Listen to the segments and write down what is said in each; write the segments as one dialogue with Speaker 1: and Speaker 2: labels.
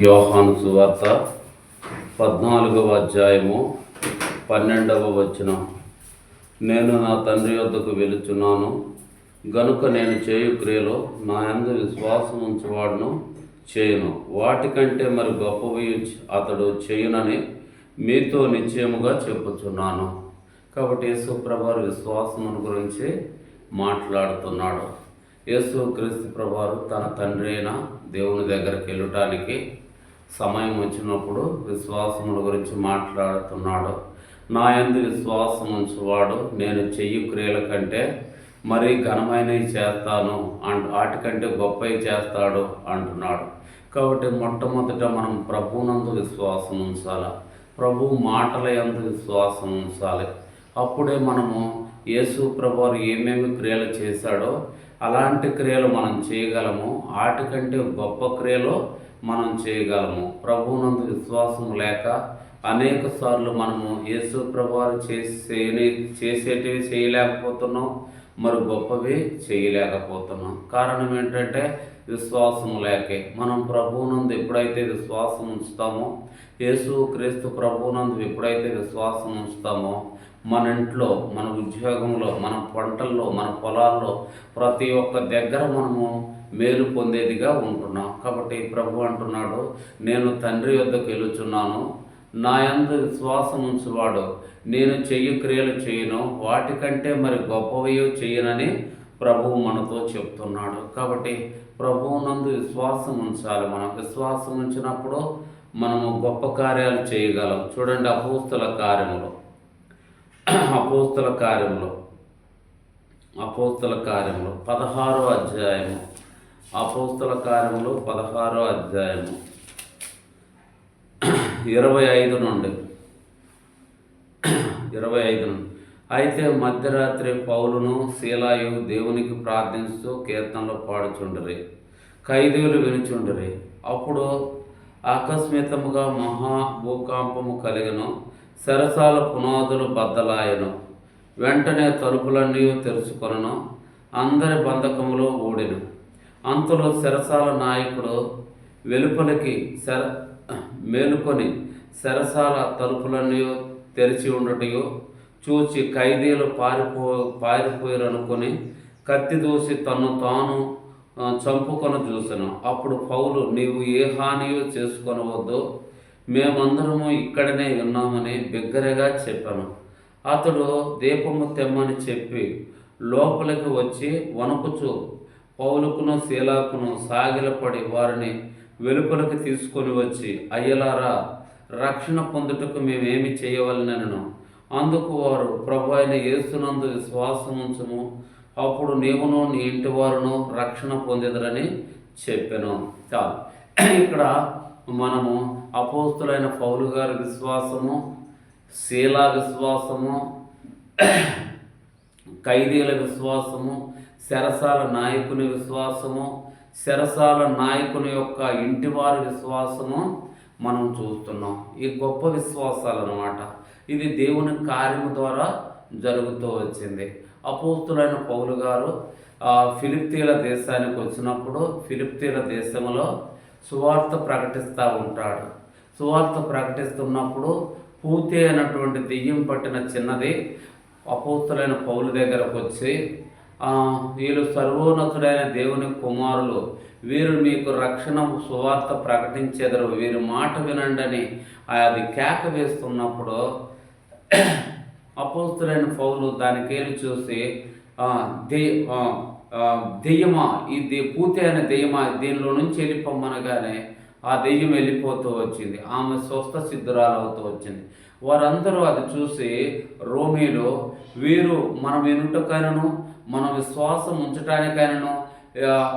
Speaker 1: యోహాను సువార్త పద్నాలుగవ అధ్యాయము పన్నెండవ వచనం. నేను నా తండ్రి వద్దకు వెలుచున్నాను గనుక నేను చేయు క్రియలో నా యందు విశ్వాసం ఉంచవాడును చేయను. వాటికంటే మరి గొప్పవి అతడు చేయునని మీతో నిశ్చయముగా చెప్పుచున్నాను. కాబట్టి యేసుప్రభారు విశ్వాసమును గురించి మాట్లాడుతున్నాడు. యేసు క్రీస్తు ప్రభారు తన తండ్రి అయిన దేవుని దగ్గరికి వెళ్ళటానికి సమయం వచ్చినప్పుడు విశ్వాసముల గురించి మాట్లాడుతున్నాడు. నా యందు విశ్వాసం ఉంచువాడు. నేను చెయ్యి క్రియల కంటే మరీ ఘనమైనవి చేస్తాను. అండ్ వాటికంటే గొప్పవి చేస్తాడు అంటున్నాడు. కాబట్టి మొట్టమొదట మనం ప్రభువునందు విశ్వాసం ఉంచాలి. ప్రభు మాటల యందు విశ్వాసం ఉంచాలి. అప్పుడే మనము యేసు ప్రభువారు ఏమేమి క్రియలు చేశాడో అలాంటి క్రియలు మనం చేయగలము. వాటికంటే గొప్ప క్రియలు మనం చేయగలము. ప్రభువునందు విశ్వాసం లేక అనేక సార్లు మనము యేసు ప్రభువారు చేసే చేసేటివి చేయలేకపోతున్నాం మరి గొప్పవి చేయలేకపోతున్నాం. కారణం ఏంటంటే విశ్వాసం లేకే. మనం ప్రభువునందు ఎప్పుడైతే విశ్వాసం ఉంచుతామో యేసు క్రీస్తు ప్రభువునందు ఎప్పుడైతే విశ్వాసం ఉంచుతామో మన ఇంట్లో మన ఉద్యోగంలో మన పంటల్లో మన పొలాల్లో ప్రతి ఒక్క దగ్గర మనము మేలు పొందేదిగా ఉంటున్నాం. కాబట్టి ప్రభు అంటున్నాడు నేను తండ్రి వద్దకు వెళ్ళుచున్నాను. నా యందు విశ్వాసం ఉంచువాడు. నేను చెయ్యి క్రియలు చేయను. వాటికంటే మరి గొప్పవయో చేయనని ప్రభువు మనతో చెప్తున్నాడు. కాబట్టి ప్రభువు నందు విశ్వాసం ఉంచాలి. మనం విశ్వాసం ఉంచినప్పుడు మనము గొప్ప కార్యాలు చేయగలం. చూడండి అపోస్తుల కార్యములు. అపోస్తుల కార్యములు. అపోస్తుల కార్యములు. పదహారో అధ్యాయము. అపోస్తల కార్యములు పదహారో అధ్యాయము. ఇరవై ఐదు నుండి. ఇరవై ఐదు నుండి. అయితే మధ్యరాత్రి పౌలును శీలాయు దేవునికి ప్రార్థిస్తూ కీర్తనలు పాడుచుండరి. ఖైదీలు వినుచుండరి. అప్పుడు ఆకస్మితముగా మహా భూకంపము కలిగను. సరసాల పునాదులు బద్దలాయను. వెంటనే తలుపులన్నీ తెరుచుకొనను. అందరి బంధకములు ఊడిను. అంతలో శరసాల నాయకుడు వెలుపలికి శర మేలుకొని శరసాల తలుపులన్నీ తెరిచి ఉండటయో చూచి ఖైదీలు పారిపో పారిపోయారనుకొని కత్తి దూసి తను తాను చంపుకొని చూసాను. అప్పుడు పౌలు నీవు ఏ హానియో చేసుకొనవద్దు మేమందరము ఇక్కడనే ఉన్నామని బిగ్గరగా చెప్పాను. అతడు దీపము తెమ్మని చెప్పి లోపలికి వచ్చి వణుకుచు పౌలుకును శీలాకును సాగిలపడి వారిని వెలుపలకు తీసుకొని వచ్చి అయ్యలారా రక్షణ పొందుటకు మేమేమి చేయవలనను అందుకు వారు ప్రభు అయిన యేసునందు విశ్వాసం ఉంచము. అప్పుడు నీవును నీ ఇంటి వారును రక్షణ పొందిదరని చెప్పాను. చాలు. ఇక్కడ మనము అపోస్తులైన పౌలు గారి విశ్వాసము శీలా విశ్వాసము ఖైదీల విశ్వాసము శరసాల నాయకుని విశ్వాసము శరసాల నాయకుని యొక్క ఇంటివారి విశ్వాసము మనం చూస్తున్నాం. ఈ గొప్ప విశ్వాసాలు అన్నమాట ఇది దేవుని కార్యము ద్వారా జరుగుతూ వచ్చింది. అపోస్తులైన పౌలు గారు ఫిలిప్తీల దేశానికి వచ్చినప్పుడు ఫిలిప్తీల దేశంలో సువార్త ప్రకటిస్తూ ఉంటాడు. సువార్త ప్రకటిస్తున్నప్పుడు పూర్తి అయినటువంటి దెయ్యం పట్టిన చిన్నది అపోస్తులైన పౌలు దగ్గరకు వచ్చి వీరు సర్వోన్నతుడైన దేవుని కుమారులు. వీరు మీకు రక్షణ సువార్త ప్రకటించేదరు. వీరి మాట వినండి అని అది కేక వేస్తున్నప్పుడు అపోస్తులైన పౌలు దానికేలు చూసి దే దెయ్యమా ఇది పూర్తి అయిన దెయ్యమా దీనిలో నుంచి వెళ్ళిపోమ్మనగానే ఆ దెయ్యం వెళ్ళిపోతూ వచ్చింది. ఆమె స్వస్థ సిద్ధురాలు అవుతూ వచ్చింది. వారందరూ అది చూసి రోమీలో వీరు మనం వినుటకైనను మన విశ్వాసం ఉంచటానికైనాను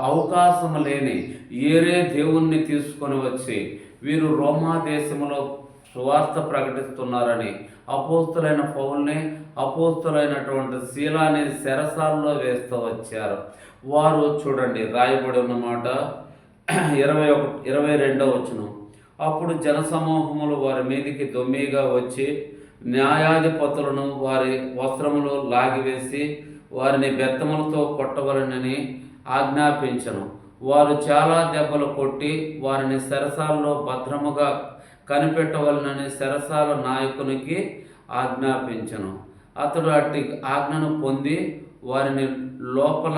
Speaker 1: అవకాశం లేని ఏరే దేవుణ్ణి తీసుకొని వచ్చి వీరు రోమా దేశంలో సువార్త ప్రకటిస్తున్నారని అపోస్తులైన పౌల్ని అపోస్తులైనటువంటి శీలాన్ని శరసాల్లో వేస్తూ వచ్చారు. వారు చూడండి రాయబడి ఉన్నమాట. ఇరవై ఒక ఇరవై రెండో వచనం. అప్పుడు జనసమూహములు వారి మీదికి దొమ్మిగా వచ్చి న్యాయాధిపతులను వారి వస్త్రములు లాగివేసి వారిని బెత్తములతో కొట్టవలనని ఆజ్ఞాపించను. వారు చాలా దెబ్బలు కొట్టి వారిని సరసాల్లో భద్రముగా కనిపెట్టవలనని సరసాల నాయకునికి ఆజ్ఞాపించను. అతడు అట్టి ఆజ్ఞను పొంది వారిని లోపల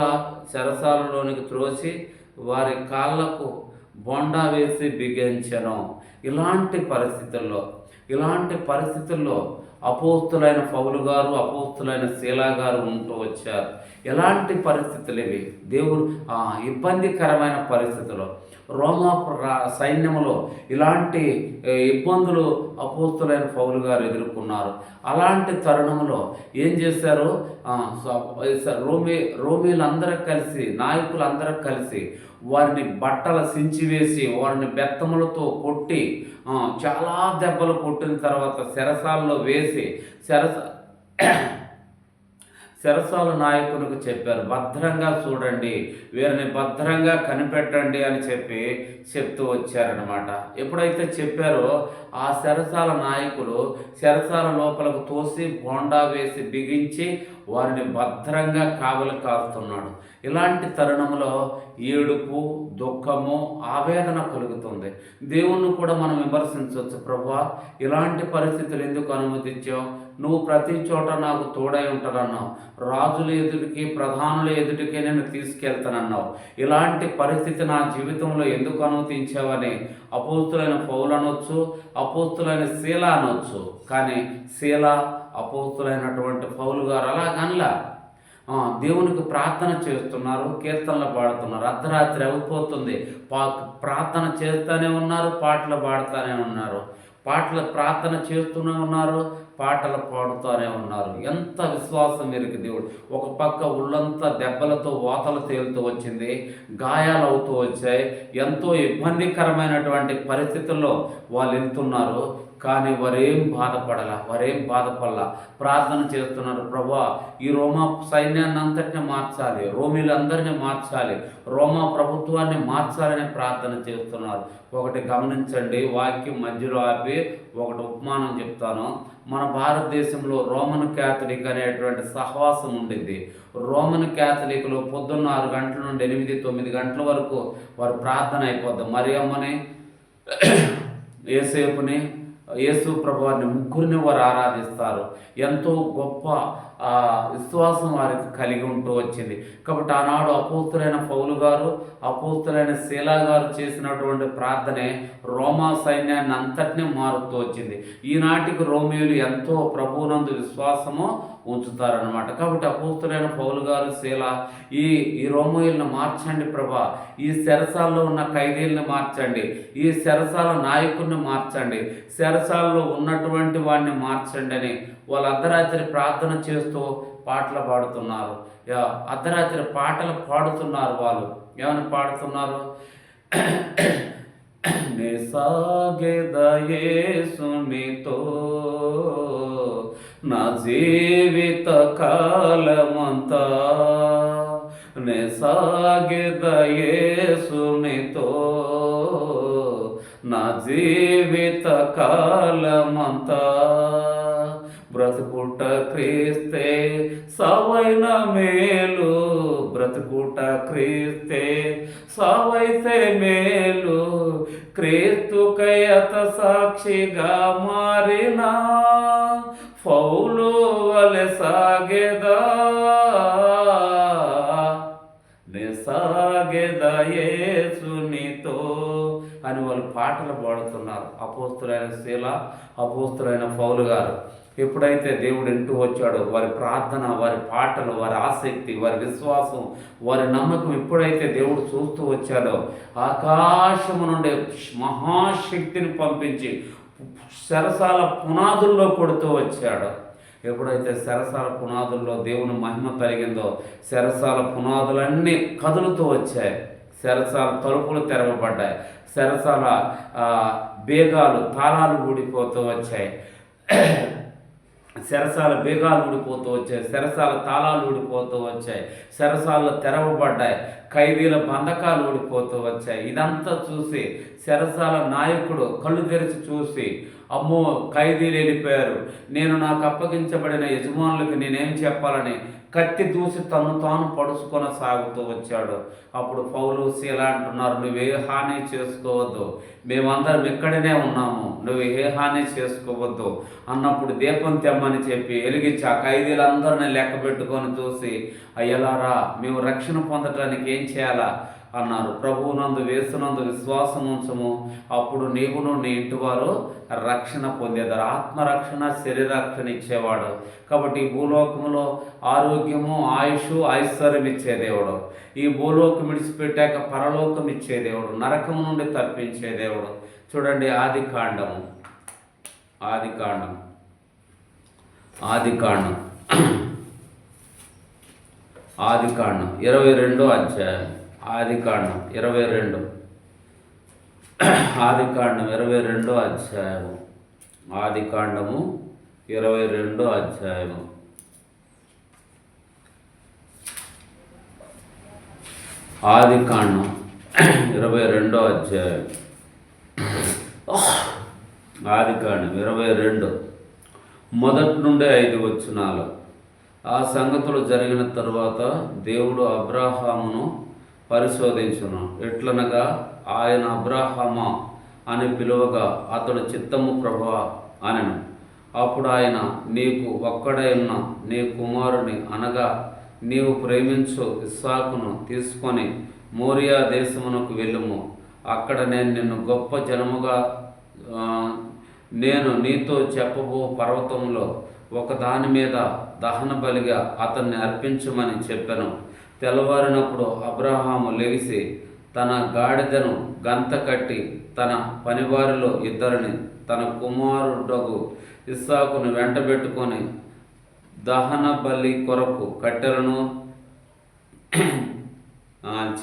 Speaker 1: సరసాలలోనికి త్రోసి వారి కాళ్ళకు బొండా వేసి బిగించను. ఇలాంటి పరిస్థితుల్లో ఇలాంటి పరిస్థితుల్లో అపోస్తులైన పౌలు గారు అపోస్తులైన శీలా గారు ఉంటూ వచ్చారు. ఎలాంటి పరిస్థితులు ఇవి? దేవుడు ఇబ్బందికరమైన పరిస్థితులు. రోమా సైన్యములో ఇలాంటి ఇబ్బందులు అపోస్తులైన పౌలు గారు ఎదుర్కొన్నారు. అలాంటి తరుణంలో ఏం చేశారు? రోమి రోమీలందరూ కలిసి నాయకులందరూ కలిసి వారిని బట్టల సించివేసి వారిని బెత్తములతో కొట్టి చాలా దెబ్బలు కొట్టిన తర్వాత శరసాల్లో వేసి శరస సెరసాల నాయకునికి చెప్పారు భద్రంగా చూడండి వీరిని భద్రంగా కనిపెట్టండి అని చెప్పి చెప్తూ వచ్చారనమాట ఎప్పుడైతే చెప్పారో ఆ శరసాల నాయకులు శరసాల లోపలకు తోసి బోండా వేసి బిగించి వారిని భద్రంగా కావలి కాస్తున్నాడు ఇలాంటి తరుణంలో ఏడుపు దుఃఖము ఆవేదన కలుగుతుంది. దేవుణ్ణి కూడా మనం విమర్శించవచ్చు. ప్రభా ఇలాంటి పరిస్థితులు ఎందుకు అనుమతించావు? నువ్వు ప్రతి చోట నాకు తోడై ఉంటానన్నావు. రాజుల ఎదుటికి ప్రధానుల ఎదుటికి నేను తీసుకెళ్తానన్నావు. ఇలాంటి పరిస్థితి నా జీవితంలో ఎందుకు అనుమతించావని? అపోస్తులైన పౌలు అనొచ్చు అపోస్తులైన శీల అనొచ్చు కానీ శీల అపోస్తులైనటువంటి పౌలు గారు అలాగనలా దేవునికి ప్రార్థన చేస్తున్నారు కీర్తనలు పాడుతున్నారు అర్ధరాత్రి అయిపోతుంది పా ప్రార్థన చేస్తూనే ఉన్నారు పాటలు పాడుతూనే ఉన్నారు పాటలు ప్రార్థన చేస్తూనే ఉన్నారు పాటలు పాడుతూనే ఉన్నారు. ఎంత విశ్వాసం వీరికి దేవుడు. ఒక పక్క ఉళ్ళంతా దెబ్బలతో వాతలు తేలుతూ వచ్చింది గాయాలు అవుతూ వచ్చాయి ఎంతో ఇబ్బందికరమైనటువంటి పరిస్థితుల్లో వాళ్ళు వెళ్తున్నారు. కానీ వారేం బాధపడాల వారేం బాధపడాల. ప్రార్థన చేస్తున్నారు ప్రభా ఈ రోమా సైన్యాన్ని అంతటిని మార్చాలి రోమిలందరినీ మార్చాలి రోమా ప్రభుత్వాన్ని మార్చాలని ప్రార్థన చేస్తున్నారు. ఒకటి గమనించండి వాక్యం మధ్యలో ఆపి ఒకటి ఉపమానం చెప్తాను. మన భారతదేశంలో రోమన్ క్యాథలిక్ అనేటువంటి సహవాసం ఉండింది. రోమన్ క్యాథలిక్లో పొద్దున్న ఆరు గంటల నుండి ఎనిమిది తొమ్మిది గంటల వరకు వారు ప్రార్థన అయిపోద్ది. మరి అమ్మని ఏసేపుని యేసు ప్రభువారిని ముగ్గురిని వారు ఆరాధిస్తారు. ఎంతో గొప్ప ఆ, విశ్వాసం వారికి కలిగి ఉంటూ వచ్చింది. కాబట్టి ఆనాడు అపోస్తులైన పౌలు గారు అపోస్తులైన శీలా గారు చేసినటువంటి ప్రార్థనే రోమా సైన్యాన్ని అంతటినీ మారుతూ వచ్చింది. ఈనాటికి రోమియోలు ఎంతో ప్రభువునందు విశ్వాసము ఉంచుతారనమాట కాబట్టి అపోస్తులైన పౌలు గారు శీల ఈ ఈ రోమోయిల్ని మార్చండి ప్రభా. ఈ సెరసాల్లో ఉన్న ఖైదీల్ని మార్చండి. ఈ సెరసాల నాయకుడిని మార్చండి. సెరసాల్లో ఉన్నటువంటి వాడిని మార్చండి అని వాళ్ళు అర్ధరాత్రి ప్రార్థన చేస్తూ పాటలు పాడుతున్నారు. యా, అర్ధరాత్రి పాటలు పాడుతున్నారు వాళ్ళు. ఏమని పాడుతున్నారు? సుమితో నా జీవిత కాలమంతా. సుమితో నా జీవిత కాలమంతా. బ్రతుకుట క్రీస్తే సవైన మేలు బ్రతుకుట క్రీస్తే. సవైతే మేలు క్రీస్తుకయత సాక్షిగా మారిన పౌలు వలె సాగెదా. నిసాగెదయేసునితో అని వాళ్ళు పాటలు పాడుతున్నారు. అపోస్తులైన శీల అపోస్తులైన పౌలు గారు. ఎప్పుడైతే దేవుడు ఇంటూ వచ్చాడో వారి ప్రార్థన వారి పాటలు వారి ఆసక్తి వారి విశ్వాసం వారి నమ్మకం ఎప్పుడైతే దేవుడు చూస్తూ వచ్చాడో ఆకాశము నుండి మహాశక్తిని పంపించి శరసాల పునాదుల్లో కొడుతూ వచ్చాడు. ఎప్పుడైతే శరసాల పునాదుల్లో దేవుని మహిమ కలిగిందో శరసాల పునాదులన్నీ కదులుతూ వచ్చాయి. శరసాల తలుపులు తెరవబడ్డాయి. శరసాల బేగాలు తాళాలు ఊడిపోతూ వచ్చాయి. శరసాల బేగాలు ఊడిపోతూ వచ్చాయి శరసాల తాళాలు ఊడిపోతూ వచ్చాయి శరసాలు తెరవబడ్డాయి ఖైదీల బంధకాలు ఊడిపోతూ వచ్చాయి. ఇదంతా చూసి శరసాల నాయకుడు కళ్ళు తెరిచి చూసి అమ్మో ఖైదీలు వెళ్ళిపోయారు. నేను నాకు అప్పగించబడిన యజమానులకు నేనేం చెప్పాలని కత్తి దూసి తను తాను పడుచుకొని సాగుతూ వచ్చాడు. అప్పుడు పౌలు శీల అంటున్నారు నువ్వు ఏ హాని చేసుకోవద్దు. మేమందరం ఇక్కడనే ఉన్నాము. నువ్వు ఏ హాని చేసుకోవద్దు. అన్నప్పుడు దీపం తెమ్మని చెప్పి ఎలిగించి ఆ ఖైదీలందరినీ లెక్క పెట్టుకొని చూసి అయ్యలారా మేము రక్షణ పొందటానికి ఏం చేయాలా? అన్నారు. ప్రభువునందు వేసునందు విశ్వాసం ఉంచము. అప్పుడు నీవును నీ ఇంటివారు రక్షణ పొందేదారు. ఆత్మరక్షణ శరీరరక్షణ ఇచ్చేవాడు. కాబట్టి ఈ భూలోకములో ఆరోగ్యము ఆయుష్ ఐశ్వర్యం ఇచ్చే దేవుడు. ఈ భూలోకం విడిచిపెట్టాక పరలోకం ఇచ్చే దేవుడు. నరకం నుండి తప్పించే దేవుడు. చూడండి ఆది కాండము. ఆది కాండం. ఆది కాండం. ఆది కాండం. ఇరవై రెండో అధ్యాయం. ఆదికాండం ఇరవై రెండు. ఆదికాండం ఇరవై రెండో అధ్యాయము. ఆదికాండము ఇరవై రెండో అధ్యాయము. ఆదికాండం ఇరవై రెండో అధ్యాయం. ఆదికాండం ఇరవై రెండు. మొదటి నుండే ఐదు వచ్చినాలు ఆ సంగతులు జరిగిన తరువాత దేవుడు అబ్రాహామును పరిశోధించును. ఎట్లనగా ఆయన అబ్రాహమా అని పిలువగా అతడు చిత్తము ప్రభా అనెను. అప్పుడు ఆయన నీకు ఒక్కడై ఉన్న నీ కుమారుని అనగా నీవు ప్రేమించు ఇస్సాకును తీసుకొని మోరియా దేశమునకు వెళ్ళుము. అక్కడ నేను నిన్ను గొప్ప జనముగా నేను నీతో చెప్పబో పర్వతంలో ఒకదాని మీద దహన బలిగా అతన్ని అర్పించమని చెప్పాను. తెల్లవారినప్పుడు అబ్రహాము లెగిసి తన గాడిదను గంత కట్టి తన పనివారిలో ఇద్దరిని తన కుమారుడకు ఇస్సాకును వెంటబెట్టుకొని దహన బలి కొరకు కట్టెలను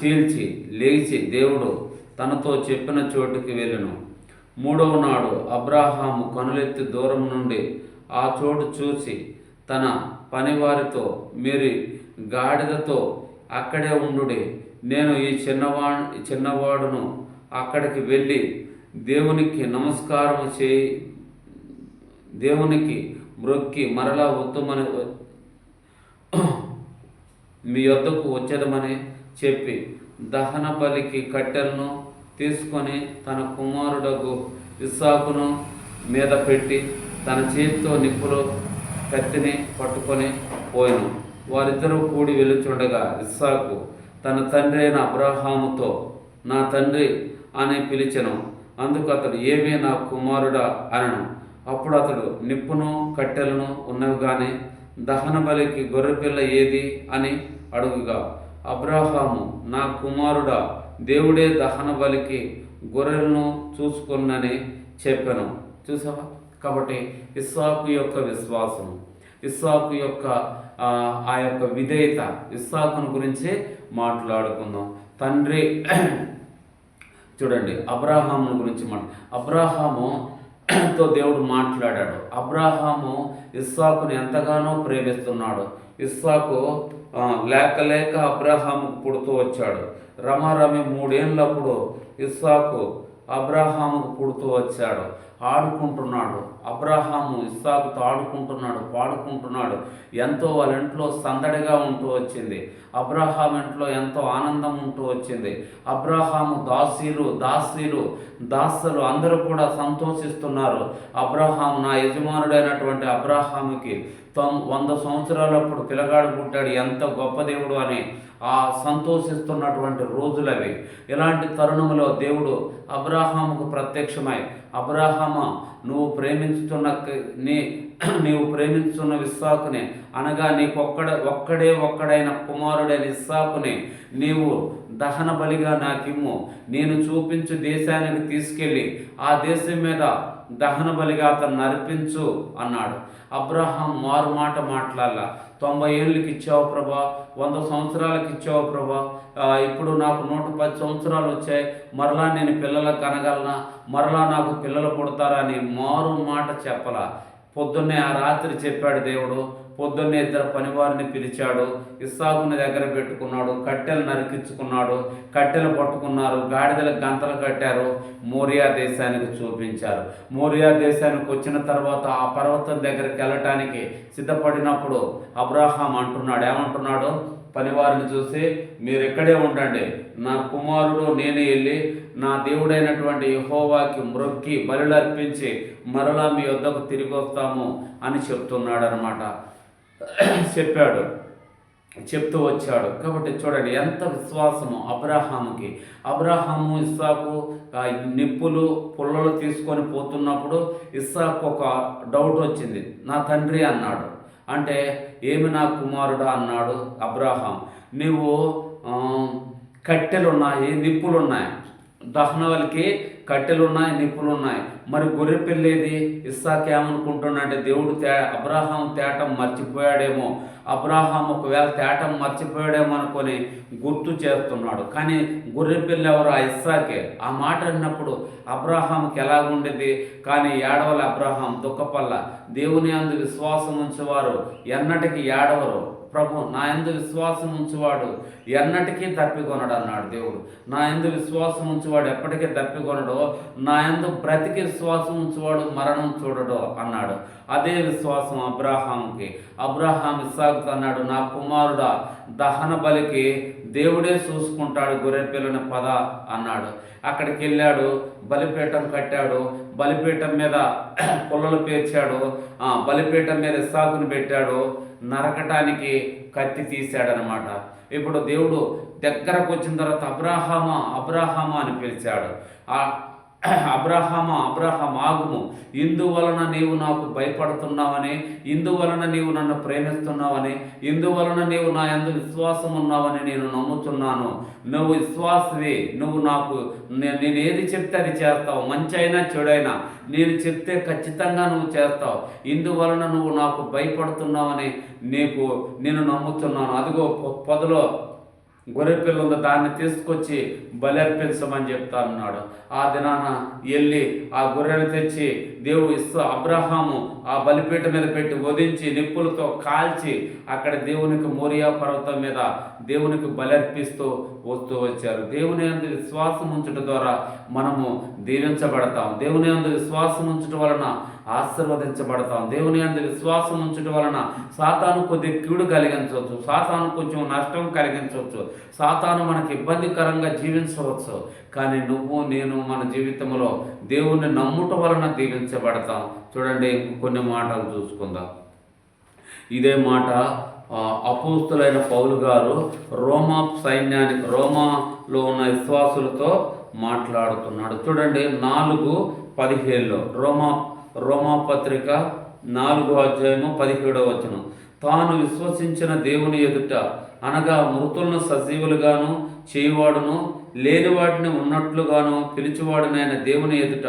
Speaker 1: చీల్చి లేచి దేవుడు తనతో చెప్పిన చోటుకి వెళ్ళను. మూడవ నాడు అబ్రాహాము కనులెత్తి దూరం నుండి ఆ చోటు చూసి తన పనివారితో మీరు గాడిదతో అక్కడే ఉండుడి. నేను ఈ చిన్నవా చిన్నవాడును అక్కడికి వెళ్ళి దేవునికి నమస్కారం చేయి దేవునికి మ్రొక్కి మరలా ఉత్తమని మీ వద్దకు వచ్చేదమని చెప్పి దహన బలికి కట్టెలను తీసుకొని తన కుమారుడకు ఇస్సాకును మీద పెట్టి తన చేతితో నిప్పులో కత్తిని పట్టుకొని పోయాను. వారిద్దరూ కూడి వెలుచుండగా ఇస్సాకు తన తండ్రి అయిన అబ్రహాముతో నా తండ్రి అని పిలిచెను. అందుకు అతడు ఏమీ నా కుమారుడా అనను. అప్పుడు అతడు నిప్పును కట్టెలను ఉన్నవి కానీ దహన బలికి గొర్రెపిల్ల ఏది? అని అడుగుగా అబ్రహాము నా కుమారుడా దేవుడే దహన బలికి గొర్రెలను చూసుకున్నని చెప్పాను. చూసావా? కాబట్టి ఇస్సాకు యొక్క విశ్వాసం ఇస్సాకు యొక్క ఆ, యొక్క విధేయత ఇస్సాకును గురించి మాట్లాడుకుందాం. తండ్రి చూడండి అబ్రాహాము గురించి మాట అబ్రాహాము తో దేవుడు మాట్లాడాడు. అబ్రాహాము ఇస్సాకును ఎంతగానో ప్రేమిస్తున్నాడు. ఇస్సాకు లేక లేక అబ్రాహాముకు పుడుతూ వచ్చాడు. రమారమి మూడేళ్ళప్పుడు ఇస్సాకు అబ్రాహాముకు పుడుతూ వచ్చాడు. ఆడుకుంటున్నాడు. అబ్రాహాము ఇస్సాకుతో ఆడుకుంటున్నాడు పాడుకుంటున్నాడు. ఎంతో వాళ్ళ ఇంట్లో సందడిగా ఉంటూ వచ్చింది. అబ్రహాం ఇంట్లో ఎంతో ఆనందం ఉంటూ వచ్చింది. అబ్రహాము దాసీలు దాసీలు దాసలు అందరూ కూడా సంతోషిస్తున్నారు. అబ్రహాం నా యజమానుడైనటువంటి అబ్రహాముకి తొమ్ వంద సంవత్సరాలప్పుడు పిల్లగాడు పుట్టాడు. ఎంత గొప్ప దేవుడు అని సంతోషిస్తున్నటువంటి రోజులవి. ఇలాంటి తరుణంలో దేవుడు అబ్రాహాముకు ప్రత్యక్షమై అబ్రాహామ నువ్వు ప్రేమించుతున్న నీ నీవు ప్రేమించుతున్న విస్సాకుని అనగా నీకు ఒక్కడ ఒక్కడే ఒక్కడైన కుమారుడైన ఇస్సాకుని నీవు దహన బలిగా నాకిమ్ము. నేను చూపించు దేశానికి తీసుకెళ్ళి ఆ దేశం మీద దహన బలిగా అతను నర్పించు అన్నాడు. అబ్రహాం మారు మాట మాట్లాడాల. తొంభై ఏళ్ళకి ఇచ్చావు ప్రభా వంద సంవత్సరాలకి ఇచ్చావు ప్రభా. ఇప్పుడు నాకు నూట పది సంవత్సరాలు వచ్చాయి. మరలా నేను పిల్లలకు కనగలనా? మరలా నాకు పిల్లలు పుడతారా? అని మారు మాట చెప్పలా. పొద్దున్నే ఆ రాత్రి చెప్పాడు దేవుడు పొద్దున్నే ఇద్దరు పనివారిని పిలిచాడు ఇస్సాకుని దగ్గర పెట్టుకున్నాడు కట్టెలు నరికించుకున్నాడు కట్టెలు పట్టుకున్నారు గాడిదలకు గంతలు కట్టారు మోరియా దేశానికి చూపించారు. మోరియా దేశానికి వచ్చిన తర్వాత ఆ పర్వతం దగ్గరికి వెళ్ళటానికి సిద్ధపడినప్పుడు అబ్రాహాం అంటున్నాడు ఏమంటున్నాడు? పనివారిని చూసి మీరు ఇక్కడే ఉండండి. నా కుమారుడు నేనే వెళ్ళి నా దేవుడైనటువంటి యహోవాకి మ్రొక్కి బలులర్పించి మరలా మీ వద్దకు తిరిగి వస్తాము అని చెప్తున్నాడు అనమాట చెప్పాడు. చెప్తూ వచ్చాడు. కాబట్టి చూడండి ఎంత విశ్వాసము అబ్రాహాముకి. అబ్రాహాము ఇస్సాకు నిప్పులు పుల్లలు తీసుకొని పోతున్నప్పుడు ఇస్సాకు ఒక డౌట్ వచ్చింది. నా తండ్రి అన్నాడు. అంటే ఏమి నా కుమారుడా అన్నాడు అబ్రాహాం నీవు కట్టెలు ఉన్నాయి నిప్పులు ఉన్నాయి దహనవలకి కట్టెలు ఉన్నాయి నిప్పులు ఉన్నాయి మరి గొర్రె పిల్లేది ఇస్సాక్ ఏమనుకుంటున్నాడంటే దేవుడు తే అబ్రాహాం తేటం మర్చిపోయాడేమో. అబ్రాహాం ఒకవేళ తేటం మర్చిపోయాడేమో అనుకొని గుర్తు చేస్తున్నాడు. కానీ గొర్రె పిల్ల ఎవరు? ఆ ఇస్సాకే. ఆ మాట అన్నప్పుడు అబ్రాహాంకి ఎలాగుండేది? కానీ ఏడవల అబ్రాహాం దుఃఖపల్ల దేవుని అందు విశ్వాసం ఉంచేవారు. ఎన్నటికి ఏడవరు. ప్రభు నా ఎందు విశ్వాసం ఉంచువాడు ఎన్నటికీ తప్పికొనడు అన్నాడు దేవుడు. నా ఎందు విశ్వాసం ఉంచువాడు ఎప్పటికీ తప్పికొనడు నా ఎందు బ్రతికి విశ్వాసం ఉంచువాడు మరణం చూడడు అన్నాడు. అదే విశ్వాసం అబ్రాహాంకి అబ్రాహాం ఇస్సాకు అన్నాడు నా కుమారుడా దహన బలికి దేవుడే చూసుకుంటాడు గొర్రెపిల్లని పద అన్నాడు. అక్కడికి వెళ్ళాడు బలిపీఠం కట్టాడు బలిపీఠం మీద పుల్లలు పేర్చాడు బలిపీఠం మీద ఇస్సాకుని పెట్టాడు నరకటానికి కత్తి తీశాడనమాట. ఇప్పుడు దేవుడు దగ్గరకు వచ్చిన తర్వాత అబ్రాహామా అబ్రాహామా అని పిలిచాడు. ఆ అబ్రహమ అబ్రహం ఆగుము. ఇందువలన నీవు నాకు భయపడుతున్నావని ఇందువలన నీవు నన్ను ప్రేమిస్తున్నావని ఇందువలన నీవు నా ఎందు విశ్వాసం ఉన్నావని నేను నమ్ముతున్నాను. నువ్వు విశ్వాసవి నువ్వు నాకు నేను ఏది చెప్తే అది చేస్తావు. మంచి అయినా చెడైనా నేను చెప్తే ఖచ్చితంగా నువ్వు చేస్తావు. ఇందువలన నువ్వు నాకు భయపడుతున్నావని నీకు నేను నమ్ముతున్నాను. అదిగో పొదలో గొర్రె పిల్ల దాన్ని తీసుకొచ్చి బలర్పించమని చెప్తా అన్నాడు ఆ దినాన వెళ్ళి ఆ గొర్రెను తెచ్చి దేవుడు ఇస్తా అబ్రహాము ఆ బలిపీఠ మీద పెట్టి వధించి నిప్పులతో కాల్చి అక్కడ దేవునికి మోరియా పర్వతం మీద దేవునికి బలర్పిస్తూ వస్తూ వచ్చారు. దేవుని అందు విశ్వాసం ఉంచడం ద్వారా మనము దీవించబడతాం. దేవుని అందు విశ్వాసం ఉంచడం వలన ఆశీర్వదించబడతాం. దేవుని అందు విశ్వాసం ఉంచడం వలన సాతాను కొద్ది కీడు కలిగించవచ్చు. సాతాను కొంచెం నష్టం కలిగించవచ్చు. సాతాను మనకి ఇబ్బందికరంగా జీవించవచ్చు. కానీ నువ్వు నేను మన జీవితంలో దేవుణ్ణి నమ్ముట వలన దీవించబడతాం. చూడండి కొన్ని మాటలు చూసుకుందాం. ఇదే మాట అపూస్తులైన అపోస్తులైన పౌలు గారు రోమా సైన్యానికి రోమాలో ఉన్న విశ్వాసులతో మాట్లాడుతున్నాడు. చూడండి నాలుగు పదిహేడులో రోమా రోమా పత్రిక నాలుగో అధ్యాయము పదిహేడవ వచనం. తాను విశ్వసించిన దేవుని ఎదుట అనగా మృతులను సజీవులుగాను చేయువాడును లేని వాటిని ఉన్నట్లుగాను పిలిచివాడునైన దేవుని ఎదుట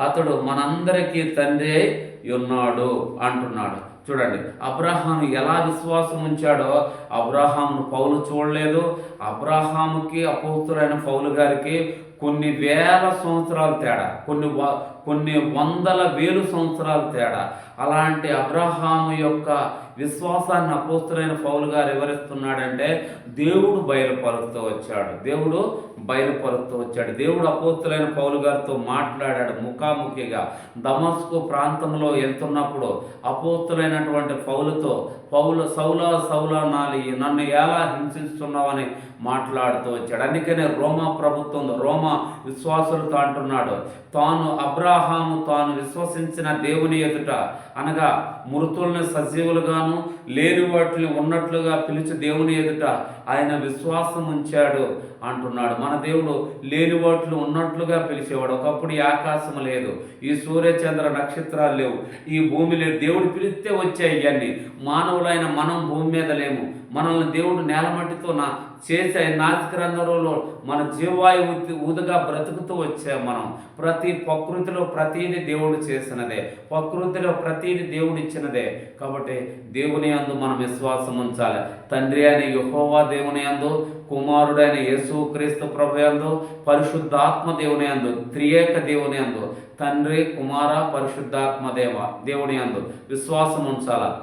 Speaker 1: అతడు మనందరికీ తండ్రి అయి ఉన్నాడు అంటున్నాడు. చూడండి అబ్రహాం ఎలా విశ్వాసం ఉంచాడో అబ్రహామును పౌలు చూడలేదు. అబ్రహాముకి అపోతులైన పౌలు గారికి కొన్ని వేల సంవత్సరాల తేడా కొన్ని వ- కొన్ని వందల వేలు సంవత్సరాల తేడా. అలాంటి అబ్రహాము యొక్క విశ్వాసాన్ని అపోస్తులైన పౌలు గారు వివరిస్తున్నాడంటే దేవుడు బయలుపరుస్తూ వచ్చాడు. దేవుడు బయలుపరుస్తూ వచ్చాడు. దేవుడు అపోస్తులైన పౌలు గారితో మాట్లాడాడు ముఖాముఖిగా. దమస్కు ప్రాంతంలో వెళ్తున్నప్పుడు అపోస్తులైనటువంటి పౌలుతో పౌల సౌలా సౌలా నాలి నన్ను ఎలా హింసిస్తున్నావని మాట్లాడుతూ వచ్చాడు. అందుకనే రోమా ప్రభుత్వం రోమా విశ్వాసులతో అంటున్నాడు. తాను అబ్రాహాము తాను విశ్వసించిన దేవుని ఎదుట అనగా మృతుల్ని సజీవులుగాను లేని వాటిని ఉన్నట్లుగా పిలిచి దేవుని ఎదుట ఆయన విశ్వాసం ఉంచాడు అంటున్నాడు. మన దేవుడు లేని వాటిని ఉన్నట్లుగా పిలిచేవాడు. ఒకప్పుడు ఈ ఆకాశం లేదు ఈ సూర్యచంద్ర నక్షత్రాలు లేవు. ఈ భూమి లేదు. దేవుడు పిలిస్తే వచ్చాయి ఇవన్నీ. మానవులైన మనం భూమి మీద లేము. మనల్ని దేవుడు నేలమట్టితో నా చేసే నాసికరంధ్రంలో మన జీవాయు ఊదగా బ్రతుకుతూ వచ్చాం మనం. ప్రతి ప్రకృతిలో ప్రతీది దేవుడు చేసినదే. ప్రకృతిలో ప్రతీది దేవుడు ఇచ్చినదే. కాబట్టి దేవుని అందు మనం విశ్వాసం ఉంచాలి. తండ్రి అయిన యహోవా దేవుని అందు కుమారుడైన యేసు క్రీస్తు ప్రభు యందు పరిశుద్ధాత్మ దేవుని అందు త్రియేక దేవుని అందు తండ్రి కుమార పరిశుద్ధాత్మ దేవ దేవుని అందు విశ్వాసం ఉంచాల?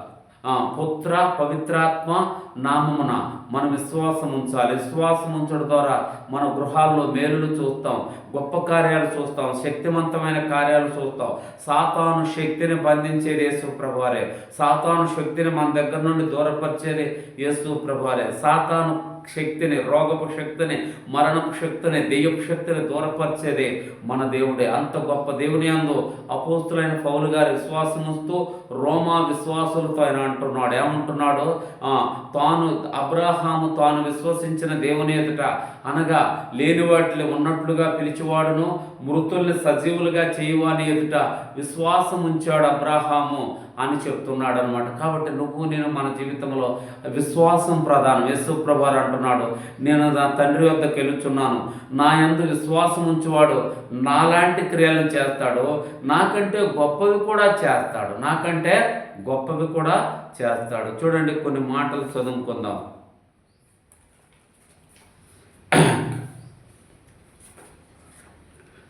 Speaker 1: పుత్ర పవిత్రాత్మ నామమున మనం విశ్వాసం ఉంచాలి విశ్వాసం ఉంచడం ద్వారా మన గృహాల్లో మేలులు చూస్తాం గొప్ప కార్యాలు చూస్తాం శక్తివంతమైన కార్యాలు చూస్తాం. సాతాను శక్తిని బంధించేది యేసు ప్రభువారే. సాతాను శక్తిని మన దగ్గర నుండి దూరపరిచేది యేసు ప్రభువారే. సాతాను శక్తిని రోగపు శక్తిని మరణపు శక్తిని దెయ్యపు శక్తిని దూరపరిచేది మన దేవుడే. అంత గొప్ప దేవుని అందు అపోస్తులైన పౌలు గారి విశ్వాసం రోమా విశ్వాసులతో ఆయన అంటున్నాడు. ఏమంటున్నాడు? ఆ, తాను అబ్రాహాము తాను విశ్వసించిన దేవుని ఎదుట అనగా లేని వాటిని ఉన్నట్లుగా పిలిచివాడును మృతుల్ని సజీవులుగా చేయవాని ఎదుట విశ్వాసం ఉంచాడు అబ్రాహాము. అని చెప్తున్నాడు అనమాట కాబట్టి నువ్వు నేను మన జీవితంలో విశ్వాసం ప్రధానం. యేసు అంటున్నాడు నేను నా తండ్రి వద్దకు గెలుచున్నాను నా ఎందు విశ్వాసం ఉంచువాడు నాలాంటి క్రియలను చేస్తాడు. నాకంటే గొప్పవి కూడా చేస్తాడు. నాకంటే గొప్పవి కూడా చేస్తాడు. చూడండి కొన్ని మాటలు చదువుకుందాం.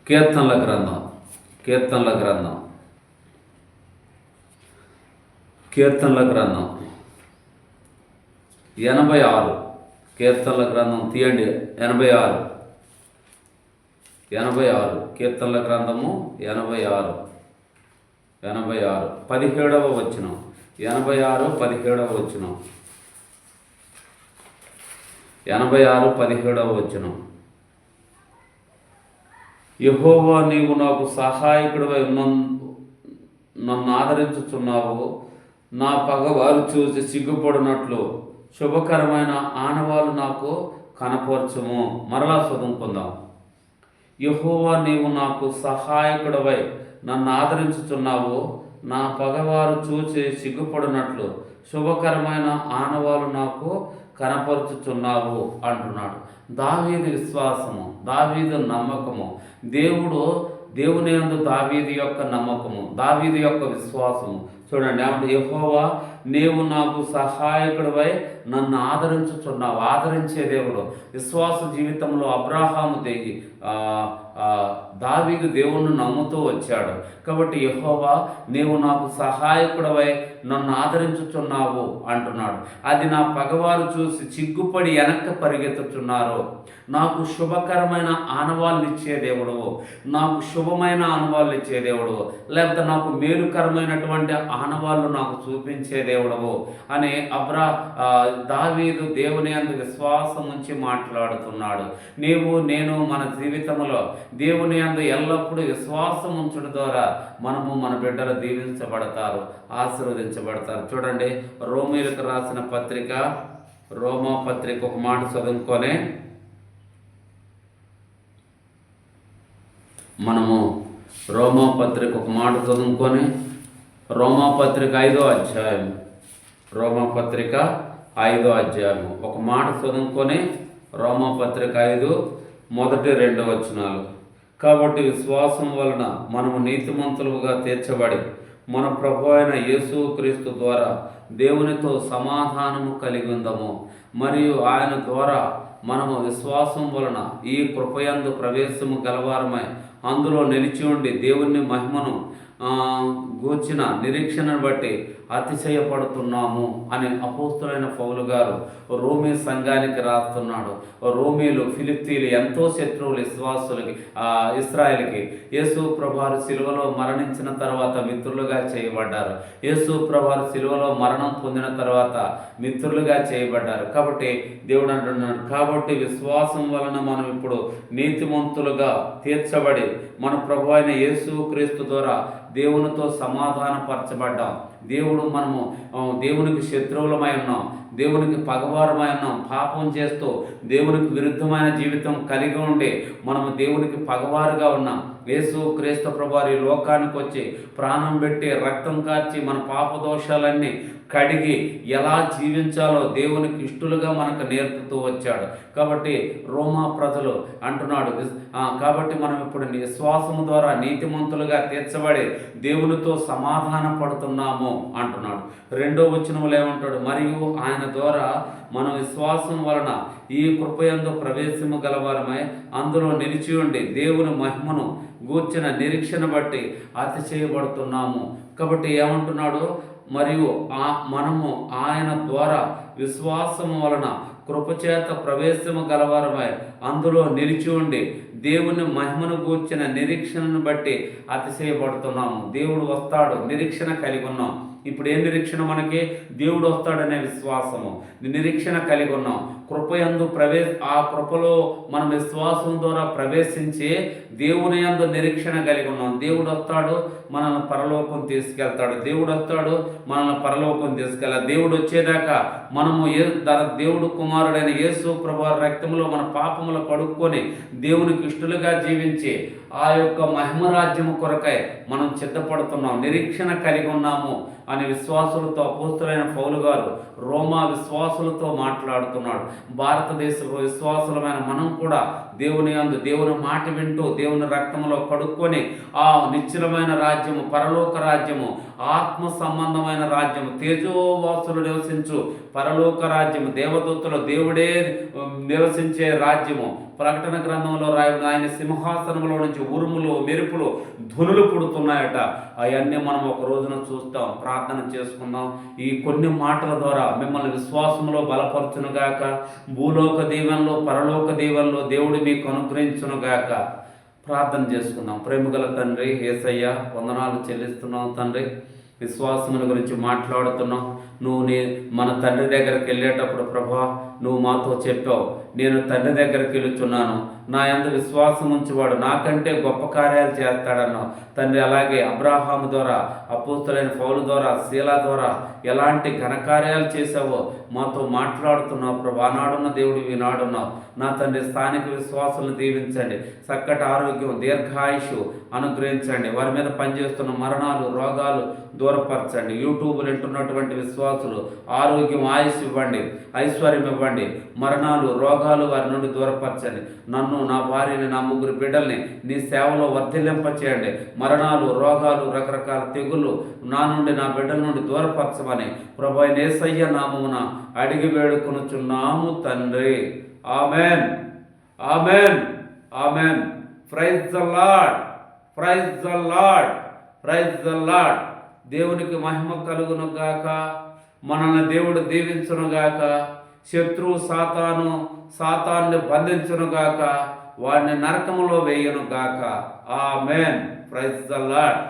Speaker 1: కీర్తనల గ్రంథం. కీర్తనల గ్రంథం. కీర్తనల గ్రంథం. ఎనభై ఆరు కీర్తనల గ్రంథం తీయండి. ఎనభై ఆరు ఎనభై ఆరు కీర్తనల గ్రంథము ఎనభై ఆరు ఎనభై ఆరు పదిహేడవ వచ్చిన ఎనభై ఆరు పదిహేడవ వచ్చిన ఎనభై ఆరు పదిహేడవ వచ్చిన యహోవా నీవు నాకు సహాయకుడివై ఉన్న నన్ను ఆదరించుచున్నావు. నా పగవారు చూసి సిగ్గుపడినట్లు శుభకరమైన ఆనవాలు నాకు కనపరచుము. మరలా చదువుకుందాం యహోవా నీవు నాకు సహాయకుడవై నన్ను ఆదరించుచున్నావు. నా పగవారు చూసి సిగ్గుపడినట్లు శుభకరమైన ఆనవాలు నాకు కనపరుచుచున్నావు అంటున్నాడు. దావీదు విశ్వాసము దావీదు నమ్మకము. దేవుడు దేవుని అందు దావీది యొక్క నమ్మకము దావీది యొక్క విశ్వాసము. చూడండి. ఏమంటే యహోవా నీవు నాకు సహాయకుడివై నన్ను ఆదరించుచున్నావు. ఆదరించే దేవుడు. విశ్వాస జీవితంలో అబ్రాహాము దేగి దావీదు దేవుణ్ణి నమ్ముతూ వచ్చాడు. కాబట్టి యహోవా నీవు నాకు సహాయకుడవై నన్ను ఆదరించుచున్నావు అంటున్నాడు. అది నా పగవారు చూసి చిగ్గుపడి వెనక్కి పరిగెత్తుచున్నారు. నాకు శుభకరమైన ఆనవాళ్ళు ఇచ్చే దేవుడు. నాకు శుభమైన ఆనవాళ్ళు ఇచ్చే దేవుడు. లేకపోతే నాకు మేలుకరమైనటువంటి ఆనవాళ్ళు నాకు చూపించే దేవుడవు అని అబ్రా దావీదు దేవుని అందు విశ్వాసం ఉంచి మాట్లాడుతున్నాడు. నీవు నేను మన జీవితంలో దేవుని అందు ఎల్లప్పుడూ విశ్వాసం ఉంచడం ద్వారా మనము మన బిడ్డలు దీవించబడతారు ఆశీర్వదించబడతారు. చూడండి రోమిలకు రాసిన పత్రిక రోమా పత్రిక ఒక మాట చదువుకొని మనము రోమా పత్రిక ఒక మాట చదువుకొని రోమాపత్రిక ఐదో అధ్యాయం. రోమాపత్రిక ఐదో అధ్యాయం ఒక మాట చదువుకొని రోమాపత్రిక ఐదు మొదటి రెండు వచనాలు. కాబట్టి విశ్వాసం వలన మనము నీతిమంతులుగా తీర్చబడి మన ప్రభు అయిన యేసు క్రీస్తు ద్వారా దేవునితో సమాధానము కలిగి ఉందము. మరియు ఆయన ద్వారా మనము విశ్వాసం వలన ఈ కృపయందు ప్రవేశము గలవారమై అందులో నిలిచి ఉండి దేవుని మహిమను ఆ, గూర్చిన నిరీక్షణను బట్టి అతిశయపడుతున్నాము అని అపోస్తులైన పౌలు గారు రోమీ సంఘానికి రాస్తున్నాడు. రోమీలు ఫిలిప్తీలు ఎంతో శత్రువులు విశ్వాసులకి ఇస్రాయల్కి. యేసు ప్రభారు శిలువలో మరణించిన తర్వాత మిత్రులుగా చేయబడ్డారు. యేసు ప్రభారు శిలువలో మరణం పొందిన తర్వాత మిత్రులుగా చేయబడ్డారు. కాబట్టి దేవుడు అంటున్నాడు కాబట్టి విశ్వాసం వలన మనం ఇప్పుడు నీతిమంతులుగా తీర్చబడి మన ప్రభు అయిన యేసు క్రీస్తు ద్వారా దేవునితో సమాధానపరచబడ్డాం. దేవుడు మనము దేవునికి శత్రువులమై ఉన్నాం. దేవునికి పగవారమై ఉన్నాం. పాపం చేస్తూ దేవునికి విరుద్ధమైన జీవితం కలిగి ఉండి మనము దేవునికి పగవారుగా ఉన్నాం. యేసు క్రీస్తు ప్రభు ఈ లోకానికి వచ్చి ప్రాణం పెట్టి రక్తం కార్చి మన పాప దోషాలన్నీ కడిగి ఎలా జీవించాలో దేవునికి ఇష్టలుగా మనకు నేర్పుతూ వచ్చాడు. కాబట్టి రోమా ప్రజలు అంటున్నాడు కాబట్టి మనం ఇప్పుడు విశ్వాసము ద్వారా నీతిమంతులుగా తీర్చబడి దేవునితో సమాధాన పడుతున్నాము అంటున్నాడు. రెండో వచనములు ఏమంటాడు మరియు ఆయన ద్వారా మనం విశ్వాసం వలన ఈ కృపయందు ప్రవేశము గలవారమై అందులో నిలిచి ఉండి దేవుని మహిమను గూర్చిన నిరీక్షణ బట్టి అతిశయపడుతున్నాము. కాబట్టి ఏమంటున్నాడు మరియు ఆ మనము ఆయన ద్వారా విశ్వాసము వలన కృపచేత ప్రవేశము గలవారమై అందులో నిలిచి ఉండి దేవుని మహిమను గూర్చిన నిరీక్షణను బట్టి అతిశయపడుతున్నాము. దేవుడు వస్తాడు నిరీక్షణ కలిగి ఉన్నాం. ఇప్పుడు ఏ నిరీక్షణ మనకి? దేవుడు వస్తాడనే విశ్వాసము. నిరీక్షణ కలిగి ఉన్నాం. కృపయందు ప్రవేశ ఆ కృపలో మన విశ్వాసం ద్వారా ప్రవేశించి దేవుని యందు నిరీక్షణ కలిగి ఉన్నాం. దేవుడు వస్తాడు మనల్ని పరలోకం తీసుకెళ్తాడు. దేవుడు వస్తాడు మనల్ని పరలోకం తీసుకెళ్ళాలి దేవుడు వచ్చేదాకా మనము ఏ తన దేవుడు కుమారుడైన యేసు ప్రభు రక్తంలో మన పాపములు కడుక్కొని దేవునికి ఇష్టలుగా జీవించి ఆ యొక్క మహిమరాజ్యము కొరకై మనం సిద్ధపడుతున్నాం. నిరీక్షణ కలిగి ఉన్నాము. అనే విశ్వాసులతో అపోస్తులైన పౌలు గారు రోమా విశ్వాసులతో మాట్లాడుతున్నాడు. భారతదేశ విశ్వాసులమైన మనం కూడా దేవుని అందు దేవుని మాట వింటూ దేవుని రక్తంలో కడుక్కొని ఆ నిశ్చలమైన రాజ్యము పరలోక రాజ్యము ఆత్మ సంబంధమైన రాజ్యము తేజోవాసులు నివసించు పరలోక రాజ్యము దేవదూతలు దేవుడే నివసించే రాజ్యము. ప్రకటన గ్రంథంలో రాయబడిన ఆయన సింహాసనంలో నుంచి ఉరుములు మెరుపులు ధనులు పుడుతున్నాయట. అవన్నీ మనం ఒక రోజున చూస్తాం ప్రార్థన చేసుకుందాం. ఈ కొన్ని మాటల ద్వారా మిమ్మల్ని విశ్వాసంలో బలపరచునుగాక. భూలోక దీవెనలో పరలోక దీవెనలో దేవుడు మీకు అనుగ్రహించునుగాక. ప్రార్థన చేసుకుందాం. ప్రేమగల తండ్రి ఏసయ్య వందనాలు చెల్లిస్తున్నాం తండ్రి. విశ్వాసముల గురించి మాట్లాడుతున్నాం. నువ్వు నీ మన తండ్రి దగ్గరికి వెళ్ళేటప్పుడు ప్రభా నువ్వు మాతో చెప్పావు. నేను తండ్రి దగ్గరికి వెళుతున్నాను. నా ఎందు విశ్వాసం ఉంచేవాడు నాకంటే గొప్ప కార్యాలు చేస్తాడన్నావు. తండ్రి అలాగే అబ్రాహాము ద్వారా అపోస్తులైన పౌలు ద్వారా శీలా ద్వారా ఎలాంటి ఘనకార్యాలు చేసావో మాతో మాట్లాడుతున్నావు ప్రభా. ఆనాడున్న దేవుడు ఈనాడున్నావు. నా తండ్రి స్థానిక విశ్వాసాలను దీవించండి. చక్కటి ఆరోగ్యం దీర్ఘాయుషు అనుగ్రహించండి. వారి మీద పనిచేస్తున్న మరణాలు రోగాలు దూరపరచండి. యూట్యూబ్లు వింటున్నటువంటి విశ్వాసులు ఆరోగ్యం ఆయుష్ ఇవ్వండి ఐశ్వర్యం ఇవ్వండి మరణాలు రోగాలు వారి నుండి దూరపరచండి. నన్ను నా భార్యని నా ముగ్గురు బిడ్డల్ని నీ సేవలో వర్ధిల్లింపచేయండి. మరణాలు రోగాలు రకరకాల తెగుళ్ళు నా నుండి నా బిడ్డల నుండి దూరపరచమని ప్రభు నేసయ్య నామమున అడిగి వేడుకొనుచున్నాము తండ్రి. Amen. Amen. Amen. Praise the Lord praise the Lord praise the Lord దేవునికి మహిమ కలుగును గాక మనల్ని దేవుడు దీవించును గాక శత్రువు సాతాను సాతాన్ని బంధించును గాక వాడిని నరకములో వేయను గాక మేన్ ప్రైజ్ ద లాడ్